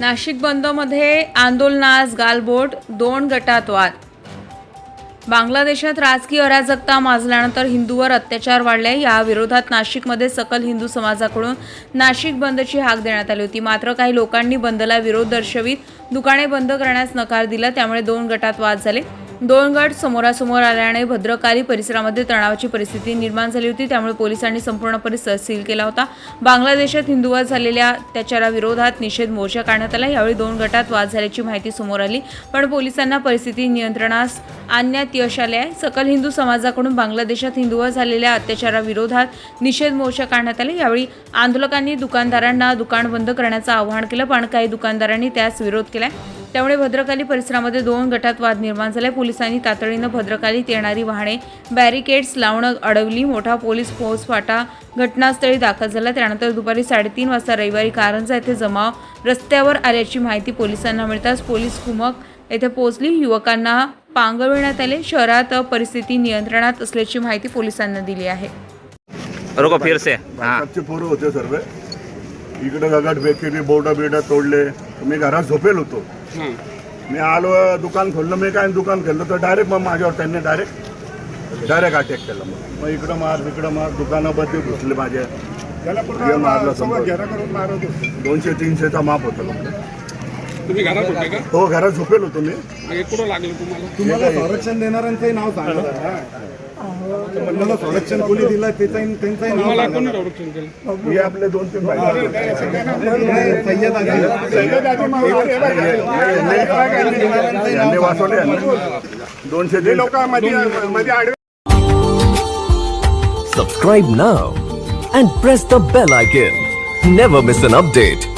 नाशिक बंदमध्ये आंदोलनास गालबोट दोन गटात वाद बांगलादेशात राजकीय अराजकता माजल्यानंतर हिंदूवर अत्याचार वाढले. या विरोधात नाशिकमध्ये सकल हिंदू समाजाकडून नाशिक बंदची हाक देण्यात आली होती. मात्र काही लोकांनी बंदला विरोध दर्शवित दुकाने बंद करण्यास नकार दिला. त्यामुळे दोन गटात वाद झाले. दोन गट समोरासमोर आल्याने भद्रकाली परिसरामध्ये तणावाची परिस्थिती निर्माण झाली होती. त्यामुळे पोलिसांनी संपूर्ण परिसर सील केला होता. बांगलादेशात हिंदूवर झालेल्या अत्याचाराविरोधात निषेध मोर्चा काढण्यात आला. यावेळी दोन गटात वाद झाल्याची माहिती समोर आली. पण पोलिसांना परिस्थिती नियंत्रणास आणण्यात यश आले आहे. सकल हिंदू समाजाकडून बांगलादेशात हिंदूवर झालेल्या अत्याचाराविरोधात निषेध मोर्चा काढण्यात आले. यावेळी आंदोलकांनी दुकानदारांना दुकान बंद करण्याचं आवाहन केलं पण काही दुकानदारांनी त्यास विरोध केलाय. त्यामुळे भद्रकाली परिसरामध्ये दोन गटात वाद निर्माण झाले. पोलिसांनी तातडीनं भद्रकालीत येणारी वाहने बॅरिकेड्स लावणं अडवली. मोठा पोलीस फौजफाटा घटनास्थळी दाखल झाला. त्यानंतर दुपारी साडेतीन वाजता रविवारी कारंजा येथे जमाव रस्त्यावर आल्याची माहिती पोलिसांना मिळताच पोलीस कुमक येथे पोहोचली. युवकांना पांगविण्यात आले. शहरात परिस्थिती नियंत्रणात असल्याची माहिती पोलिसांना दिली आहे. रुको फिर से. हाँ. कच्चे पोरं होते सर्व. इकडे गगाट बेकरी बोर्ड बिर्ड तोडले. मी घरात झोपेल होतो. मी आलो दुकान खोललं मी काय दुकान खोललं तर डायरेक्ट मग माझ्यावर त्यांनी डायरेक्ट डायरेक्ट अटॅक केला मग. मग इकडं मार तिकडं मार दुकानामध्ये घुसले माझ्या हे मारलं. दोनशे तीनशेचा माप होता तुम्ही घरात होते का? हो घरात झोपेल होतो मी. कुठं लागलं तुम्हाला? तुम्हाला संरक्षण देणाऱ्यांचंही नाव सांगा. तुम्हाला संरक्षण कोणी दिलं त्याचंही त्यांचंही नाव हे आपले दोन तीन सय्यद वाचवले. दोनशे लोक Subscribe now and press the bell icon. Never miss an update.